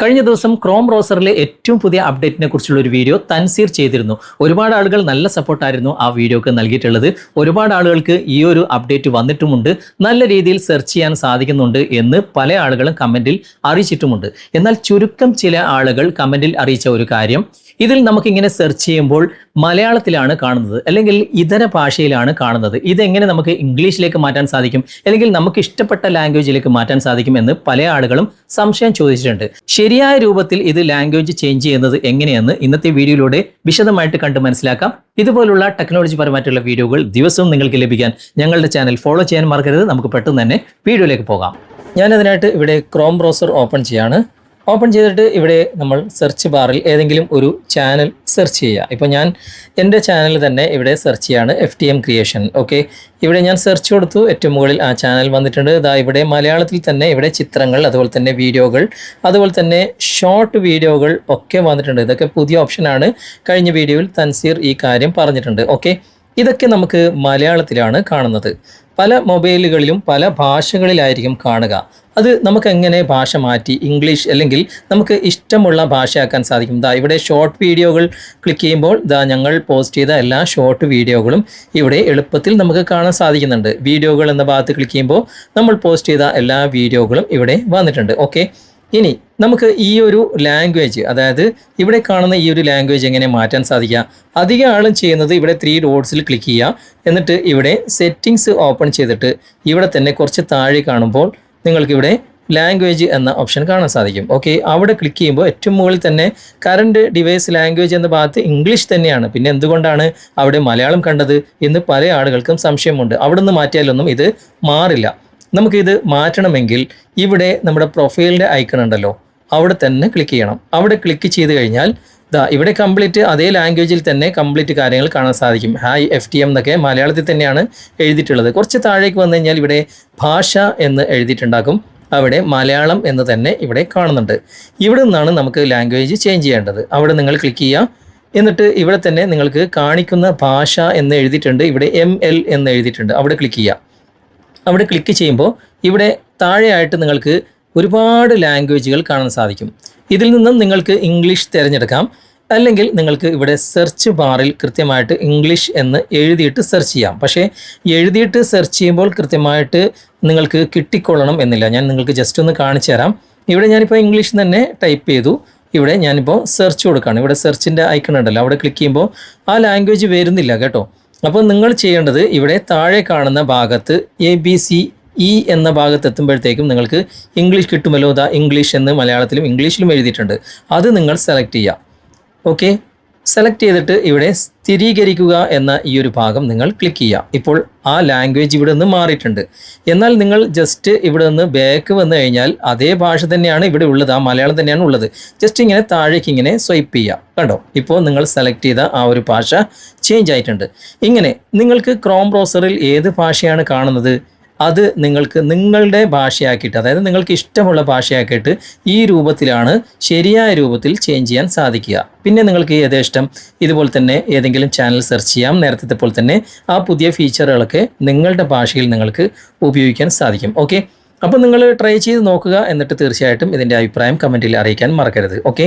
കഴിഞ്ഞ ദിവസം ക്രോം ബ്രൗസറിലെ ഏറ്റവും പുതിയ അപ്ഡേറ്റിനെ കുറിച്ചുള്ള ഒരു വീഡിയോ തൻസീർ ചെയ്തിരുന്നു. ഒരുപാട് ആളുകൾ നല്ല സപ്പോർട്ടായിരുന്നു ആ വീഡിയോക്ക് നൽകിയിട്ടുള്ളത്. ഒരുപാട് ആളുകൾക്ക് ഈ ഒരു അപ്ഡേറ്റ് വന്നിട്ടുമുണ്ട്. നല്ല രീതിയിൽ സെർച്ച് ചെയ്യാൻ സാധിക്കുന്നുണ്ട് എന്ന് പല ആളുകളും കമന്റിൽ അറിയിച്ചിട്ടുമുണ്ട്. എന്നാൽ ചുരുക്കം ചില ആളുകൾ കമന്റിൽ അറിയിച്ച ഒരു കാര്യം ഇതിൽ നമുക്കിങ്ങനെ സെർച്ച് ചെയ്യുമ്പോൾ മലയാളത്തിലാണ് കാണുന്നത് അല്ലെങ്കിൽ ഇതര ഭാഷയിലാണ് കാണുന്നത്. ഇതെങ്ങനെ നമുക്ക് ഇംഗ്ലീഷിലേക്ക് മാറ്റാൻ സാധിക്കും അല്ലെങ്കിൽ നമുക്ക് ഇഷ്ടപ്പെട്ട ലാംഗ്വേജിലേക്ക് മാറ്റാൻ സാധിക്കും എന്ന് പല ആളുകളും സംശയം ചോദിച്ചിട്ടുണ്ട്. ശരിയായ രൂപത്തിൽ ഇത് ലാംഗ്വേജ് ചേഞ്ച് ചെയ്യുന്നത് എങ്ങനെയെന്ന് ഇന്നത്തെ വീഡിയോയിലൂടെ വിശദമായിട്ട് കണ്ട് മനസ്സിലാക്കാം. ഇതുപോലുള്ള ടെക്നോളജി പരമായിട്ടുള്ള വീഡിയോകൾ ദിവസവും നിങ്ങൾക്ക് ലഭിക്കാൻ ഞങ്ങളുടെ ചാനൽ ഫോളോ ചെയ്യാൻ മറക്കരുത്. നമുക്ക് പെട്ടെന്ന് തന്നെ വീഡിയോയിലേക്ക് പോകാം. ഞാനതിനായിട്ട് ഇവിടെ ക്രോം ബ്രൗസർ ഓപ്പൺ ചെയ്യാണ്. ഓപ്പൺ ചെയ്തിട്ട് ഇവിടെ നമ്മൾ സെർച്ച് ബാറിൽ ഏതെങ്കിലും ഒരു ചാനൽ സെർച്ച് ചെയ്യുക. ഇപ്പോൾ ഞാൻ എന്റെ ചാനൽ തന്നെ ഇവിടെ സെർച്ച് ചെയ്യാണ് F T M creation okay ഇവിടെ ഞാൻ സെർച്ച് കൊടുത്തു. ഏറ്റവും മുകളിൽ ആ ചാനൽ വന്നിട്ടുണ്ട്. ഇതാ ഇവിടെ മലയാളത്തിൽ തന്നെ ഇവിടെ ചിത്രങ്ങൾ അതുപോലെ തന്നെ വീഡിയോകൾ അതുപോലെ തന്നെ ഷോർട്ട് വീഡിയോകൾ ഒക്കെ വന്നിട്ടുണ്ട്. ഇതൊക്കെ പുതിയ ഓപ്ഷനാണ് കഴിഞ്ഞ വീഡിയോയിൽ തൻസീർ ഈ കാര്യം പറഞ്ഞിട്ടുണ്ട്. ഓക്കെ ഇതൊക്കെ നമുക്ക് മലയാളത്തിലാണ് കാണുന്നത്. പല മൊബൈലുകളിലും പല ഭാഷകളിലായിരിക്കും കാണുക. അത് നമുക്ക് എങ്ങനെ ഭാഷ മാറ്റി ഇംഗ്ലീഷ് അല്ലെങ്കിൽ നമുക്ക് ഇഷ്ടമുള്ള ഭാഷയാക്കാൻ സാധിക്കും. ദാ ഇവിടെ ഷോർട്ട് വീഡിയോകൾ ക്ലിക്ക് ചെയ്യുമ്പോൾ ദാ ഞങ്ങൾ പോസ്റ്റ് ചെയ്ത എല്ലാ ഷോർട്ട് വീഡിയോകളും ഇവിടെ എളുപ്പത്തിൽ നമുക്ക് കാണാൻ സാധിക്കുന്നുണ്ട്. വീഡിയോകൾ എന്ന ഭാഗത്ത് ക്ലിക്ക് ചെയ്യുമ്പോൾ നമ്മൾ പോസ്റ്റ് ചെയ്ത എല്ലാ വീഡിയോകളും ഇവിടെ വന്നിട്ടുണ്ട്. ഓക്കെ ഇനി നമുക്ക് ഈ ഒരു ലാംഗ്വേജ് അതായത് ഇവിടെ കാണുന്ന ഈ ഒരു ലാംഗ്വേജ് എങ്ങനെ മാറ്റാൻ സാധിക്കുക? അധികം ആളും ചെയ്യുന്നത് ഇവിടെ ത്രീ ഡോട്ട്സിൽ ക്ലിക്ക് ചെയ്യുക. എന്നിട്ട് ഇവിടെ സെറ്റിങ്സ് ഓപ്പൺ ചെയ്തിട്ട് ഇവിടെ തന്നെ കുറച്ച് താഴെ കാണുമ്പോൾ നിങ്ങൾക്കിവിടെ ലാംഗ്വേജ് എന്ന ഓപ്ഷൻ കാണാൻ സാധിക്കും. ഓക്കെ അവിടെ ക്ലിക്ക് ചെയ്യുമ്പോൾ ഏറ്റവും മുകളിൽ തന്നെ കറണ്ട് ഡിവൈസ് ലാംഗ്വേജ് എന്ന ഭാഗത്ത് ഇംഗ്ലീഷ് തന്നെയാണ്. പിന്നെ എന്തുകൊണ്ടാണ് അവിടെ മലയാളം കണ്ടത് എന്ന് പല ആളുകൾക്കും സംശയമുണ്ട്. അവിടെ നിന്ന് മാറ്റിയാലൊന്നും ഇത് മാറില്ല. നമുക്കിത് മാറ്റണമെങ്കിൽ ഇവിടെ നമ്മുടെ പ്രൊഫൈലിന്റെ ഐക്കൺ ഉണ്ടല്ലോ അവിടെ തന്നെ ക്ലിക്ക് ചെയ്യണം. അവിടെ ക്ലിക്ക് ചെയ്ത് കഴിഞ്ഞാൽ ദാ ഇവിടെ കംപ്ലീറ്റ് അതേ ലാംഗ്വേജിൽ തന്നെ കംപ്ലീറ്റ് കാര്യങ്ങൾ കാണാൻ സാധിക്കും. ഹായ് എഫ് ടി എം എന്നൊക്കെ മലയാളത്തിൽ തന്നെയാണ് എഴുതിയിട്ടുള്ളത്. കുറച്ച് താഴേക്ക് വന്നു കഴിഞ്ഞാൽ ഇവിടെ ഭാഷ എന്ന് എഴുതിയിട്ടുണ്ടാകും. അവിടെ മലയാളം എന്ന് തന്നെ ഇവിടെ കാണുന്നുണ്ട്. ഇവിടെ നിന്നാണ് നമുക്ക് ലാംഗ്വേജ് ചേഞ്ച് ചെയ്യേണ്ടത്. അവിടെ നിങ്ങൾ ക്ലിക്ക് ചെയ്യുക. എന്നിട്ട് ഇവിടെ തന്നെ നിങ്ങൾക്ക് കാണിക്കുന്ന ഭാഷ എന്ന് എഴുതിയിട്ടുണ്ട്. ഇവിടെ എം എൽ എന്ന് എഴുതിയിട്ടുണ്ട്. അവിടെ ക്ലിക്ക് ചെയ്യുക. അവിടെ ക്ലിക്ക് ചെയ്യുമ്പോൾ ഇവിടെ താഴെയായിട്ട് നിങ്ങൾക്ക് ഒരുപാട് ലാംഗ്വേജുകൾ കാണാൻ സാധിക്കും. ഇതിൽ നിന്നും നിങ്ങൾക്ക് ഇംഗ്ലീഷ് തിരഞ്ഞെടുക്കാം. അല്ലെങ്കിൽ നിങ്ങൾക്ക് ഇവിടെ സെർച്ച് ബാറിൽ കൃത്യമായിട്ട് ഇംഗ്ലീഷ് എന്ന് എഴുതിയിട്ട് സെർച്ച് ചെയ്യാം. പക്ഷേ എഴുതിയിട്ട് സെർച്ച് ചെയ്യുമ്പോൾ കൃത്യമായിട്ട് നിങ്ങൾക്ക് കിട്ടിക്കൊള്ളണം എന്നില്ല. ഞാൻ നിങ്ങൾക്ക് ജസ്റ്റ് ഒന്ന് കാണിച്ചു തരാം. ഇവിടെ ഞാനിപ്പോൾ ഇംഗ്ലീഷ് തന്നെ ടൈപ്പ് ചെയ്തു. ഇവിടെ ഞാനിപ്പോൾ സെർച്ച് കൊടുക്കുകയാണ്. ഇവിടെ സെർച്ചിന്റെ ഐക്കൺ ഉണ്ടല്ലോ. അവിടെ ക്ലിക്ക് ചെയ്യുമ്പോൾ ആ ലാംഗ്വേജ് വരുന്നില്ല കേട്ടോ. അപ്പോൾ നിങ്ങൾ ചെയ്യേണ്ടത് ഇവിടെ താഴെ കാണുന്ന ഭാഗത്ത് എ ബി സി ഇ എന്ന ഭാഗത്ത് എത്തുമ്പോഴത്തേക്കും നിങ്ങൾക്ക് ഇംഗ്ലീഷ് കിട്ടുമല്ലോ. ദാ ഇംഗ്ലീഷ് എന്ന് മലയാളത്തിലും ഇംഗ്ലീഷിലും എഴുതിയിട്ടുണ്ട്. അത് നിങ്ങൾ സെലക്ട് ചെയ്യുക. ഓക്കെ സെലക്ട് ചെയ്തിട്ട് ഇവിടെ സ്ഥിരീകരിക്കുക എന്ന ഈ ഒരു ഭാഗം നിങ്ങൾ ക്ലിക്ക് ചെയ്യുക. ഇപ്പോൾ ആ ലാംഗ്വേജ് ഇവിടെ നിന്ന് മാറിയിട്ടുണ്ട്. എന്നാൽ നിങ്ങൾ ജസ്റ്റ് ഇവിടെ നിന്ന് ബാക്ക് വന്നു കഴിഞ്ഞാൽ അതേ ഭാഷ തന്നെയാണ് ഇവിടെ ഉള്ളത്. ആ മലയാളം തന്നെയാണ് ഉള്ളത്. ജസ്റ്റ് ഇങ്ങനെ താഴേക്ക് ഇങ്ങനെ സ്വൈപ്പ് ചെയ്യുക. കണ്ടോ? ഇപ്പോൾ നിങ്ങൾ സെലക്ട് ചെയ്ത ആ ഒരു ഭാഷ ചേഞ്ച് ആയിട്ടുണ്ട്. ഇങ്ങനെ നിങ്ങൾക്ക് ക്രോം ബ്രൗസറിൽ ഏത് ഭാഷയാണ് കാണുന്നത്? അത് നിങ്ങൾക്ക് നിങ്ങളുടെ ഭാഷയാക്കിയിട്ട് അതായത് നിങ്ങൾക്ക് ഇഷ്ടമുള്ള ഭാഷയാക്കിയിട്ട് ഈ രൂപത്തിലാണ് ശരിയായ രൂപത്തിൽ ചേഞ്ച് ചെയ്യാൻ സാധിക്കുക. പിന്നെ നിങ്ങൾക്ക് യഥേഷ്ടം ഇതുപോലെ തന്നെ ഏതെങ്കിലും ചാനൽ സെർച്ച് ചെയ്യാം. നേരത്തെ പോലെ തന്നെ ആ പുതിയ ഫീച്ചറുകളൊക്കെ നിങ്ങളുടെ ഭാഷയിൽ നിങ്ങൾക്ക് ഉപയോഗിക്കാൻ സാധിക്കും. ഓക്കെ അപ്പോൾ നിങ്ങൾ ട്രൈ ചെയ്ത് നോക്കുക എന്നിട്ട് തീർച്ചയായിട്ടും ഇതിന്റെ അഭിപ്രായം കമന്റിൽ അറിയിക്കാൻ മറക്കരുത്. ഓക്കെ